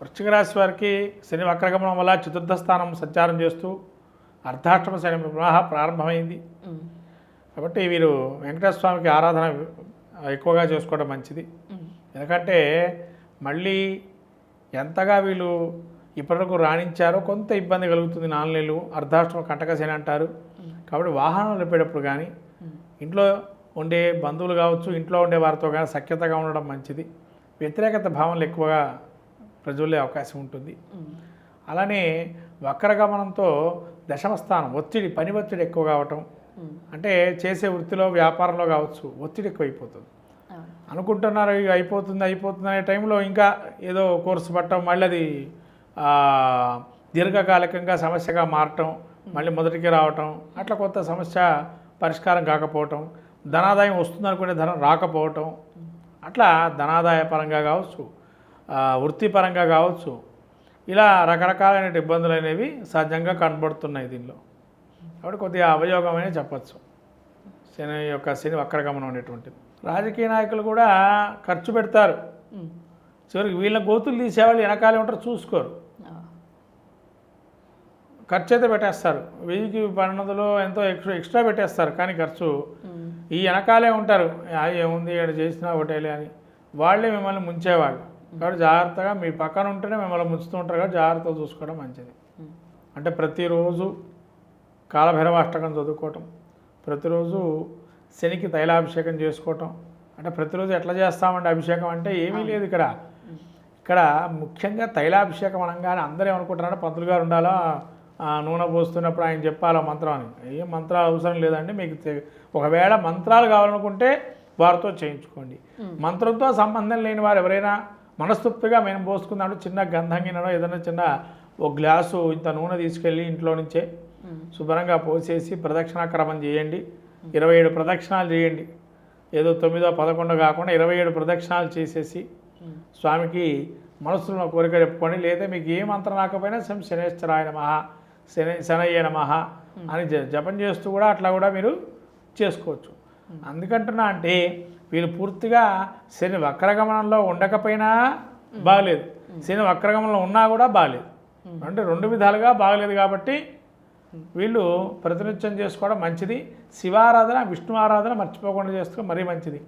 వృశ్చిక రాశి వారికి శని వక్రగమనం వల్ల చతుర్థ స్థానం సంచారం చేస్తూ అర్ధాష్టమ శని పునః ప్రారంభమైంది. కాబట్టి వీరు వెంకటేశ్వర స్వామికి ఆరాధన ఎక్కువగా చేసుకోవడం మంచిది. ఎందుకంటే మళ్ళీ ఎంతగా వీళ్ళు ఇప్పటివరకు రాణించారో కొంత ఇబ్బంది కలుగుతుంది నాలుగు అర్ధాష్టమ కంటకశని అంటారు. కాబట్టి వాహనం నడిపేటప్పుడు కానీ ఇంట్లో ఉండే బంధువులు కావచ్చు ఇంట్లో ఉండే వారితో కానీ సఖ్యతగా ఉండడం మంచిది. వ్యతిరేకత భావనలు ఎక్కువగా ప్రజలే అవకాశం ఉంటుంది. అలానే వక్రగమనంతో దశమ స్థానం ఒత్తిడి పని ఒత్తిడి ఎక్కువ కావటం అంటే చేసే వృత్తిలో వ్యాపారంలో కావచ్చు ఒత్తిడి ఎక్కువైపోతుంది. అవును. అనుకుంటున్నారు ఇక అయిపోతుంది అయిపోతుంది అనే టైంలో ఇంకా ఏదో కోర్సు పట్టడం మళ్ళీ అది దీర్ఘకాలికంగా సమస్యగా మారటం మళ్ళీ మొదటికి రావటం అట్లా కొత్త సమస్య పరిష్కారం కాకపోవటం ధనాదాయం వస్తుంది అనుకునే ధనం రాకపోవటం అట్లా ధనాదాయ పరంగా కావచ్చు వృత్తిపరంగా కావచ్చు ఇలా రకరకాలైన ఇబ్బందులు అనేవి సహజంగా కనబడుతున్నాయి దీనిలో. కాబట్టి కొద్దిగా అవయోగమనే చెప్పచ్చు. శని యొక్క శని వక్రగమనం అనేటువంటిది. రాజకీయ నాయకులు కూడా ఖర్చు పెడతారు. చివరికి వీళ్ళ గోతులు తీసేవాళ్ళు వెనకాలే ఉంటారు చూసుకోరు. ఖర్చు అయితే పెట్టేస్తారు. వెయ్యికి పన్నెండులో ఎంతో ఎక్స్ట్రా ఎక్స్ట్రా పెట్టేస్తారు కానీ ఖర్చు. ఈ వెనకాలే ఉంటారు. "ఆ, ఏముంది ఇక్కడ చేసినా ఒకటేలే అని. వాళ్ళే మిమ్మల్ని ముంచేవాళ్ళు. కాబట్టి జాగ్రత్తగా మీ పక్కన ఉంటేనే మిమ్మల్ని ముంచుతూ ఉంటారు కాబట్టి జాగ్రత్తగా చూసుకోవడం మంచిది. అంటే ప్రతిరోజు కాలభైరవాష్టకం చదువుకోవటం ప్రతిరోజు శనికి తైలాభిషేకం చేసుకోవటం అంటే ప్రతిరోజు ఎట్లా చేస్తామంటే అభిషేకం అంటే ఏమీ లేదు ఇక్కడ. ఇక్కడ ముఖ్యంగా తైలాభిషేకం అనగానే అందరూ ఏమనుకుంటారంటే పంతులు గారు ఉండాలా నూనె పోస్తున్నప్పుడు ఆయన చెప్పాలా మంత్రం అని. ఏం మంత్రాలు అవసరం లేదండి మీకు ఒకవేళ మంత్రాలు కావాలనుకుంటే వారితో చేయించుకోండి. మంత్రంతో సంబంధం లేని వారు ఎవరైనా మనస్తృప్తిగా మేము పోసుకున్నాడు చిన్న గంధంగినో ఏదైనా చిన్న ఒక గ్లాసు ఇంత నూనె తీసుకెళ్ళి ఇంట్లో నుంచే శుభ్రంగా పోసేసి ప్రదక్షిణాక్రమం చేయండి. ఇరవై ఏడు ప్రదక్షిణాలు చేయండి. ఏదో తొమ్మిదో పదకొండో కాకుండా ఇరవై ఏడు ప్రదక్షిణాలు చేసేసి స్వామికి మనసులో కోరిక చెప్పుకొని లేదా మీకు ఏ మంత్రం రాకపోయినా శం శనేశ్వరాయ నమ శని శనయ్య నమ అని జపం చేస్తూ కూడా అట్లా కూడా మీరు చేసుకోవచ్చు. అందుకంటున్నా అంటే వీళ్ళు పూర్తిగా శని వక్రగమనంలో ఉండకపోయినా బాగలేదు. శని వక్రగమనంలో ఉన్నా కూడా బాగలేదు. అంటే రెండు విధాలుగా బాగలేదు కాబట్టి వీళ్ళు ప్రతినిత్యం చేసుకోవడం మంచిది. శివారాధన విష్ణు ఆరాధన మర్చిపోకుండా చేస్తే మరీ మంచిది.